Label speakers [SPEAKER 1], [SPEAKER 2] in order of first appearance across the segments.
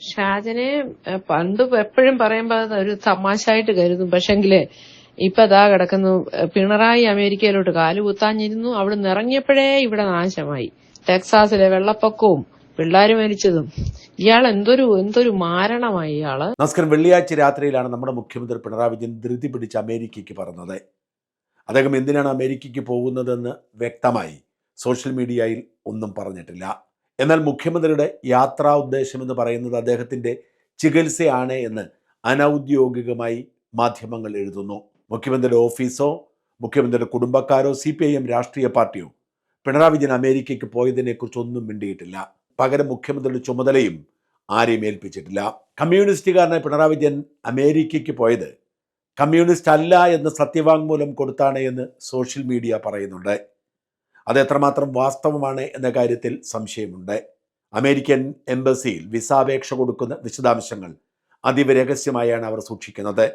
[SPEAKER 1] ഷാജനെ പണ്ട് എപ്പോഴും പറയുമ്പോ അത് ഒരു തമാശയായിട്ട് കരുതും. പക്ഷെങ്കിൽ ഇപ്പൊ അതാ കിടക്കുന്നു. പിണറായി അമേരിക്കയിലോട്ട് കാൽ കുത്താഞ്ഞിരുന്നു. അവിടെ ഇറങ്ങിയപ്പോഴേ ഇവിടെ നാശമായി. ടെക്സാസിലെ വെള്ളപ്പൊക്കവും പിള്ളേര് മരിച്ചതും. ഇയാൾ എന്തൊരു എന്തൊരു മാരണമായി ഇയാൾ.
[SPEAKER 2] നമസ്കാരം. വെള്ളിയാഴ്ച രാത്രിയിലാണ് നമ്മുടെ മുഖ്യമന്ത്രി പിണറായി വിജയൻ ധൃതി പിടിച്ച് അമേരിക്കയ്ക്ക് പറഞ്ഞത്. അദ്ദേഹം എന്തിനാണ് അമേരിക്കയ്ക്ക് പോകുന്നതെന്ന് വ്യക്തമായി സോഷ്യൽ മീഡിയയിൽ ഒന്നും പറഞ്ഞിട്ടില്ല. എന്നാൽ മുഖ്യമന്ത്രിയുടെ യാത്രാ ഉദ്ദേശം എന്ന് പറയുന്നത് അദ്ദേഹത്തിന്റെ ചികിത്സയാണ് എന്ന് അനൗദ്യോഗികമായി മാധ്യമങ്ങൾ എഴുതുന്നു. മുഖ്യമന്ത്രിയുടെ ഓഫീസോ മുഖ്യമന്ത്രിയുടെ കുടുംബക്കാരോ സി പി ഐ എം രാഷ്ട്രീയ പാർട്ടിയോ പിണറായി വിജയൻ അമേരിക്കയ്ക്ക് പോയതിനെക്കുറിച്ചൊന്നും മിണ്ടിയിട്ടില്ല. പകരം മുഖ്യമന്ത്രിയുടെ ചുമതലയും ആരെയും ഏൽപ്പിച്ചിട്ടില്ല. കമ്മ്യൂണിസ്റ്റുകാരനെ പിണറായി വിജയൻ അമേരിക്കയ്ക്ക് പോയത് കമ്മ്യൂണിസ്റ്റ് അല്ല എന്ന് സത്യവാങ്മൂലം കൊടുത്താണ് എന്ന് സോഷ്യൽ മീഡിയ പറയുന്നുണ്ട്. അത് എത്രമാത്രം വാസ്തവമാണ് എന്ന കാര്യത്തിൽ സംശയമുണ്ട്. അമേരിക്കൻ എംബസിയിൽ വിസ അപേക്ഷ കൊടുക്കുന്ന വിശദാംശങ്ങൾ അതീവ രഹസ്യമായാണ് അവർ സൂക്ഷിക്കുന്നത്.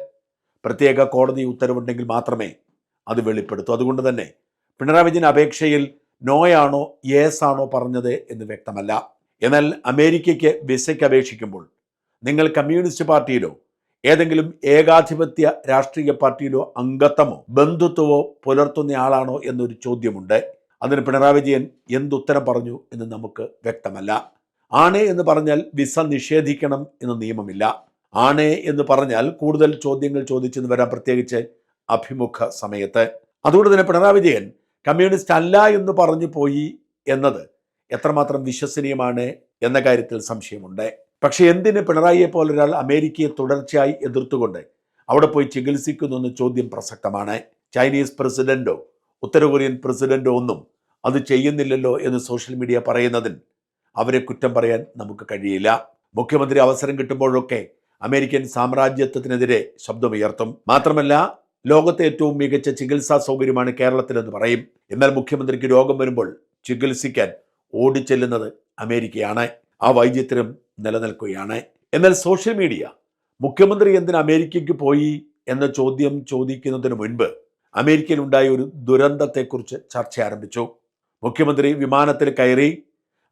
[SPEAKER 2] പ്രത്യേക കോടതി ഉത്തരവുണ്ടെങ്കിൽ മാത്രമേ അത് വെളിപ്പെടുത്തൂ. അതുകൊണ്ട് തന്നെ പിണറായി വിജയൻ അപേക്ഷയിൽ നോയാണോ യേസ് ആണോ പറഞ്ഞത് എന്ന് വ്യക്തമല്ല. എന്നാൽ അമേരിക്കയ്ക്ക് വിസയ്ക്ക് അപേക്ഷിക്കുമ്പോൾ നിങ്ങൾ കമ്മ്യൂണിസ്റ്റ് പാർട്ടിയിലോ ഏതെങ്കിലും ഏകാധിപത്യ രാഷ്ട്രീയ പാർട്ടിയിലോ അംഗത്വമോ ബന്ധുത്വമോ പുലർത്തുന്ന ആളാണോ എന്നൊരു ചോദ്യമുണ്ട്. അതിന് പിണറായി വിജയൻ എന്തുത്തരം പറഞ്ഞു എന്ന് നമുക്ക് വ്യക്തമല്ല. ആണ് എന്ന് പറഞ്ഞാൽ വിസ നിഷേധിക്കണം എന്ന നിയമമില്ല. ആണ് എന്ന് പറഞ്ഞാൽ കൂടുതൽ ചോദ്യങ്ങൾ ചോദിച്ചെന്ന് വരാം പ്രത്യേകിച്ച് അഭിമുഖ സമയത്ത്. അതുകൊണ്ട് തന്നെ പിണറായി വിജയൻ കമ്മ്യൂണിസ്റ്റ് അല്ല എന്ന് പറഞ്ഞു പോയി എന്നത് എത്രമാത്രം വിശ്വസനീയമാണ് എന്ന കാര്യത്തിൽ സംശയമുണ്ട്. പക്ഷേ എന്തിന് പിണറായിയെ പോലെ ഒരാൾ അമേരിക്കയെ തുടർച്ചയായി എതിർത്തുകൊണ്ട് അവിടെ പോയി ചികിത്സിക്കുന്നു എന്ന ചോദ്യം പ്രസക്തമാണ്. ചൈനീസ് പ്രസിഡന്റോ ഉത്തര കൊറിയൻ പ്രസിഡന്റോ ഒന്നും അത് ചെയ്യുന്നില്ലല്ലോ എന്ന് സോഷ്യൽ മീഡിയ പറയുന്നതിൽ അവരെ കുറ്റം പറയാൻ നമുക്ക് കഴിയില്ല. മുഖ്യമന്ത്രി അവസരം കിട്ടുമ്പോഴൊക്കെ അമേരിക്കൻ സാമ്രാജ്യത്വത്തിനെതിരെ ശബ്ദമുയർത്തും. മാത്രമല്ല ലോകത്തെ ഏറ്റവും മികച്ച ചികിത്സാ സൗകര്യമാണ് കേരളത്തിലെന്ന് പറയും. എന്നാൽ മുഖ്യമന്ത്രിക്ക് രോഗം വരുമ്പോൾ ചികിത്സിക്കാൻ ഓടിച്ചെല്ലുന്നത് അമേരിക്കയാണ്. ആ വൈദ്യത്തിനും നിലനിൽക്കുകയാണ്. എന്നാൽ സോഷ്യൽ മീഡിയ മുഖ്യമന്ത്രി എന്തിന് അമേരിക്കയ്ക്ക് പോയി എന്ന ചോദ്യം ചോദിക്കുന്നതിന് മുൻപ് അമേരിക്കയിൽ ഉണ്ടായ ഒരു ദുരന്തത്തെക്കുറിച്ച് ചർച്ച ആരംഭിച്ചു. മുഖ്യമന്ത്രി വിമാനത്തിൽ കയറി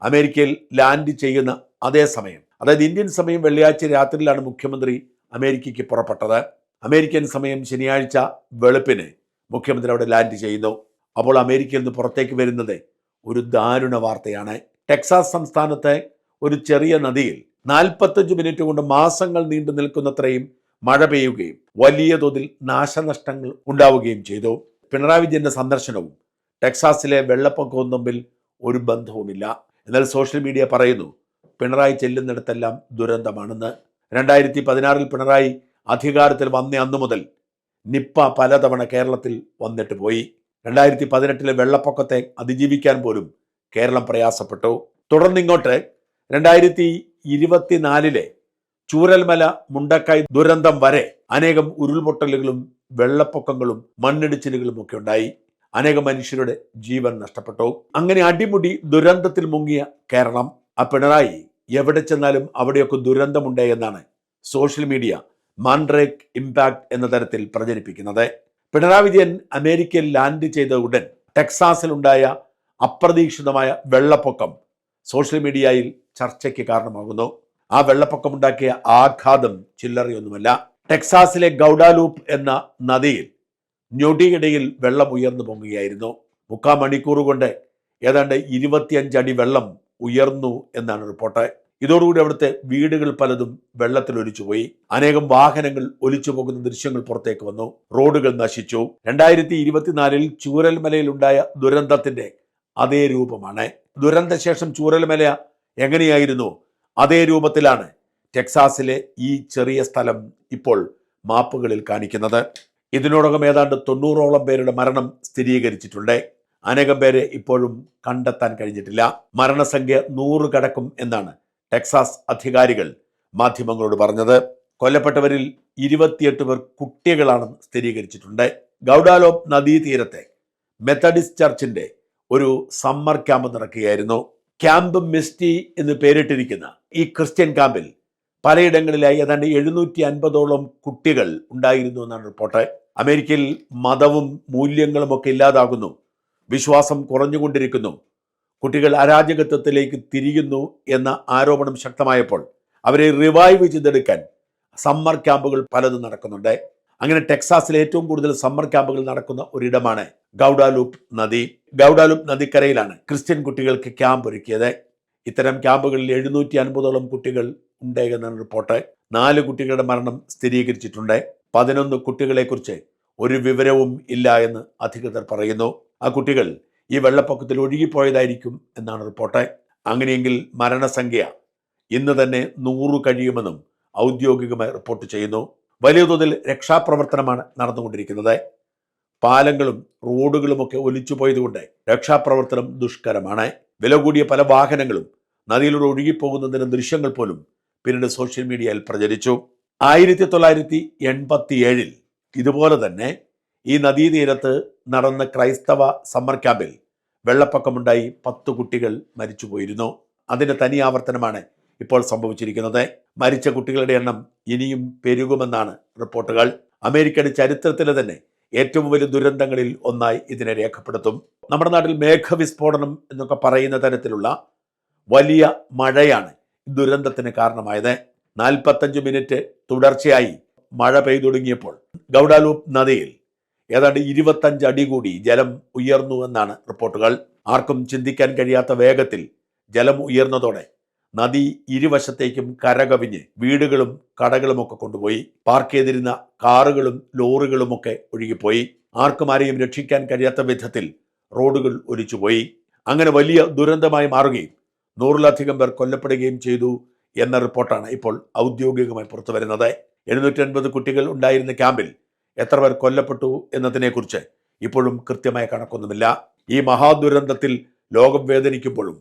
[SPEAKER 2] അമേരിക്കയിൽ ലാൻഡ് ചെയ്യുന്ന അതേ സമയം അതായത് ഇന്ത്യൻ സമയം വെള്ളിയാഴ്ച രാത്രിയിലാണ് മുഖ്യമന്ത്രി അമേരിക്കയ്ക്ക് പുറപ്പെട്ടത്. അമേരിക്കൻ സമയം ശനിയാഴ്ച വെളുപ്പിന് മുഖ്യമന്ത്രി അവിടെ ലാൻഡ് ചെയ്യുന്നു. അപ്പോൾ അമേരിക്കയിൽ നിന്ന് പുറത്തേക്ക് വരുന്നത് ഒരു ദാരുണ വാർത്തയാണ്. ടെക്സാസ് സംസ്ഥാനത്തെ ഒരു ചെറിയ നദിയിൽ നാൽപ്പത്തഞ്ച് മിനിറ്റ് കൊണ്ട് മാസങ്ങൾ നീണ്ടു നിൽക്കുന്നത്രയും മഴ പെയ്യുകയും വലിയ തോതിൽ നാശനഷ്ടങ്ങൾ ഉണ്ടാവുകയും ചെയ്തു. പിണറായി വിജയന്റെ സന്ദർശനവും ടെക്സാസിലെ വെള്ളപ്പൊക്കവും തമ്മിൽ ഒരു ബന്ധവുമില്ല. എന്നാൽ സോഷ്യൽ മീഡിയ പറയുന്നു പിണറായി ചെല്ലുന്നിടത്തെല്ലാം ദുരന്തമാണെന്ന്. രണ്ടായിരത്തി പതിനാറിൽ പിണറായി അധികാരത്തിൽ വന്ന അന്നു മുതൽ നിപ്പ പലതവണ കേരളത്തിൽ വന്നിട്ട് പോയി. രണ്ടായിരത്തി പതിനെട്ടിലെ വെള്ളപ്പൊക്കത്തെ അതിജീവിക്കാൻ പോലും കേരളം പ്രയാസപ്പെട്ടു. തുടർന്നിങ്ങോട്ട് രണ്ടായിരത്തി ഇരുപത്തിനാലിലെ ചൂരൽമല മുണ്ടക്കായ് ദുരന്തം വരെ അനേകം ഉരുൾപൊട്ടലുകളും വെള്ളപ്പൊക്കങ്ങളും മണ്ണിടിച്ചിലുകളും ഒക്കെ ഉണ്ടായി. അനേകം മനുഷ്യരുടെ ജീവൻ നഷ്ടപ്പെട്ടു. അങ്ങനെ അടിമുടി ദുരന്തത്തിൽ മുങ്ങിയ കേരളം ആ പിണറായി എവിടെ ചെന്നാലും അവിടെയൊക്കെ ദുരന്തമുണ്ട് എന്നാണ് സോഷ്യൽ മീഡിയ മാൻഡ്രേക്ക് ഇമ്പാക്ട് എന്ന തരത്തിൽ പ്രചരിപ്പിക്കുന്നത്. പിണറായി വിജയൻ അമേരിക്കയിൽ ലാൻഡ് ചെയ്ത ഉടൻ ടെക്സാസിലുണ്ടായ അപ്രതീക്ഷിതമായ വെള്ളപ്പൊക്കം സോഷ്യൽ മീഡിയയിൽ ചർച്ചയ്ക്ക് കാരണമാകുന്നു. ആ വെള്ളപ്പൊക്കമുണ്ടാക്കിയ ആഘാതം ചില്ലറയൊന്നുമല്ല. ടെക്സാസിലെ ഗൗഡാലൂപ്പ് എന്ന നദിയിൽ ഞൊടിയിടയിൽ വെള്ളം ഉയർന്നു പൊങ്ങുകയായിരുന്നു. മുക്കാൽ മണിക്കൂർ കൊണ്ട് ഏതാണ്ട് ഇരുപത്തിയഞ്ചടി വെള്ളം ഉയർന്നു എന്നാണ് റിപ്പോർട്ട്. ഇതോടുകൂടി അവിടുത്തെ വീടുകൾ പലതും വെള്ളത്തിൽ ഒലിച്ചുപോയി അനേകം വാഹനങ്ങൾ ഒലിച്ചു പോകുന്ന ദൃശ്യങ്ങൾ പുറത്തേക്ക് വന്നു. റോഡുകൾ നശിച്ചു. രണ്ടായിരത്തി ഇരുപത്തിനാലിൽ ചൂരൽമലയിൽ ഉണ്ടായ ദുരന്തത്തിന്റെ അതേ രൂപമാണ്. ദുരന്തശേഷം ചൂരൽമല എങ്ങനെയായിരുന്നു? അതേ രൂപത്തിലാണ് ടെക്സാസിലെ ഈ ചെറിയ സ്ഥലം ഇപ്പോൾ മാപ്പുകളിൽ കാണിക്കുന്നത്. ഇതിനോടകം ഏതാണ്ട് തൊണ്ണൂറോളം പേരുടെ മരണം സ്ഥിരീകരിച്ചിട്ടുണ്ട്. അനേകം പേരെ ഇപ്പോഴും കണ്ടെത്താൻ കഴിഞ്ഞിട്ടില്ല. മരണസംഖ്യ നൂറ് കടക്കും എന്നാണ് ടെക്സാസ് അധികാരികൾ മാധ്യമങ്ങളോട് പറഞ്ഞത്. കൊല്ലപ്പെട്ടവരിൽ ഇരുപത്തിയെട്ട് പേർ കുട്ടികളാണെന്ന് സ്ഥിരീകരിച്ചിട്ടുണ്ട്. ഗൗഡാലോപ് നദീതീരത്തെ മെത്തഡിസ്റ്റ് ചർച്ചിന്റെ ഒരു സമ്മർ ക്യാമ്പ് നടക്കുകയായിരുന്നു. ക്യാമ്പ് മിസ്റ്റി എന്ന് പേരിട്ടിരിക്കുന്ന ഈ ക്രിസ്ത്യൻ ക്യാമ്പിൽ പലയിടങ്ങളിലായി ഏതാണ്ട് എഴുന്നൂറ്റി അൻപതോളം കുട്ടികൾ ഉണ്ടായിരുന്നു എന്നാണ് റിപ്പോർട്ട്. അമേരിക്കയിൽ മതവും മൂല്യങ്ങളും ഒക്കെ ഇല്ലാതാകുന്നു. വിശ്വാസം കുറഞ്ഞുകൊണ്ടിരിക്കുന്നു. കുട്ടികൾ അരാജകത്വത്തിലേക്ക് തിരിയുന്നു എന്ന ആരോപണം ശക്തമായപ്പോൾ അവരെ റിവൈവ് ചെയ്തെടുക്കാൻ സമ്മർ ക്യാമ്പുകൾ പലതും നടക്കുന്നുണ്ട്. അങ്ങനെ ടെക്സാസിൽ ഏറ്റവും കൂടുതൽ സമ്മർ ക്യാമ്പുകൾ നടക്കുന്ന ഒരിടമാണ് ഗൗഡാലൂപ്പ് നദി. ഗൗഡാലൂപ്പ് നദിക്കരയിലാണ് ക്രിസ്ത്യൻ കുട്ടികൾക്ക് ക്യാമ്പ് ഒരുക്കിയത്. ഇത്തരം ക്യാമ്പുകളിൽ എഴുന്നൂറ്റി അൻപതോളം കുട്ടികൾ ഉണ്ട് എന്നാണ് റിപ്പോർട്ട്. നാല് കുട്ടികളുടെ മരണം സ്ഥിരീകരിച്ചിട്ടുണ്ട്. പതിനൊന്ന് കുട്ടികളെക്കുറിച്ച് ഒരു വിവരവും ഇല്ല എന്ന് അധികൃതർ പറയുന്നു. ആ കുട്ടികൾ ഈ വെള്ളപ്പൊക്കത്തിൽ ഒഴുകിപ്പോയതായിരിക്കും എന്നാണ് റിപ്പോർട്ട്. അങ്ങനെയെങ്കിൽ മരണസംഖ്യ ഇന്ന് തന്നെ നൂറ് കഴിയുമെന്നും ഔദ്യോഗികമായി റിപ്പോർട്ട് ചെയ്യുന്നു. വലിയ തോതിൽ രക്ഷാപ്രവർത്തനമാണ് നടന്നുകൊണ്ടിരിക്കുന്നത്. പാലങ്ങളും റോഡുകളുമൊക്കെ ഒലിച്ചു പോയതുകൊണ്ട് രക്ഷാപ്രവർത്തനം ദുഷ്കരമാണ്. വില കൂടിയ പല വാഹനങ്ങളും നദിയിലൂടെ ഒഴുകിപ്പോകുന്നതിന് ദൃശ്യങ്ങൾ പോലും പിന്നീട് സോഷ്യൽ മീഡിയയിൽ പ്രചരിച്ചു. ആയിരത്തി തൊള്ളായിരത്തി എൺപത്തി ഏഴിൽ ഇതുപോലെ തന്നെ ഈ നദീതീരത്ത് നടന്ന ക്രൈസ്തവ സമ്മർ ക്യാമ്പിൽ വെള്ളപ്പൊക്കമുണ്ടായി പത്ത് കുട്ടികൾ മരിച്ചു പോയിരുന്നു അതിന്റെ തനി ആവർത്തനമാണ് ഇപ്പോൾ സംഭവിച്ചിരിക്കുന്നത്. മരിച്ച കുട്ടികളുടെ എണ്ണം ഇനിയും പെരുകുമെന്നാണ് റിപ്പോർട്ടുകൾ. അമേരിക്കയുടെ ചരിത്രത്തിലെ തന്നെ ഏറ്റവും വലിയ ദുരന്തങ്ങളിൽ ഒന്നായി ഇതിനെ രേഖപ്പെടുത്തും. നമ്മുടെ നാട്ടിൽ മേഘവിസ്ഫോടനം എന്നൊക്കെ പറയുന്ന തരത്തിലുള്ള വലിയ മഴയാണ് ദുരന്തത്തിന് കാരണമായത്. നാൽപ്പത്തഞ്ച് മിനിറ്റ് തുടർച്ചയായി മഴ പെയ്തു തുടങ്ങിയപ്പോൾ ഗൗഡാലൂപ്പ് നദിയിൽ ഏതാണ്ട് ഇരുപത്തഞ്ച് അടി കൂടി ജലം ഉയർന്നു എന്നാണ് റിപ്പോർട്ടുകൾ. ആർക്കും ചിന്തിക്കാൻ കഴിയാത്ത വേഗത്തിൽ ജലം ഉയർന്നതോടെ നദി ഇരുവശത്തേക്കും കരകവിഞ്ഞ് വീടുകളും കടകളുമൊക്കെ കൊണ്ടുപോയി. പാർക്ക് ചെയ്തിരുന്ന കാറുകളും ലോറികളുമൊക്കെ ഒഴുകിപ്പോയി. ആർക്കും ആരെയും രക്ഷിക്കാൻ കഴിയാത്ത വിധത്തിൽ റോഡുകൾ ഒലിച്ചുപോയി. അങ്ങനെ വലിയ ദുരന്തമായി മാറുകയും നൂറിലധികം പേർ കൊല്ലപ്പെടുകയും ചെയ്തു. എന്ന റിപ്പോർട്ടാണ് ഇപ്പോൾ ഔദ്യോഗികമായി പുറത്തു വരുന്നത്. എഴുന്നൂറ്റി അൻപത് കുട്ടികൾ ഉണ്ടായിരുന്ന ക്യാമ്പിൽ എത്ര പേർ കൊല്ലപ്പെട്ടു എന്നതിനെക്കുറിച്ച് ഇപ്പോഴും കൃത്യമായ കണക്കൊന്നുമില്ല. ഈ മഹാദുരന്തത്തിൽ ലോകം വേദനിക്കുമ്പോഴും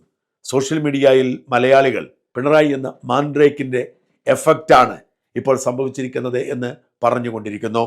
[SPEAKER 2] സോഷ്യൽ മീഡിയയിൽ മലയാളികൾ പിണറായി എന്ന മാൻഡ്രേക്കിന്റെ എഫക്റ്റാണ് ഇപ്പോൾ സംഭവിച്ചിരിക്കുന്നത് എന്ന് പറഞ്ഞുകൊണ്ടിരിക്കുന്നു.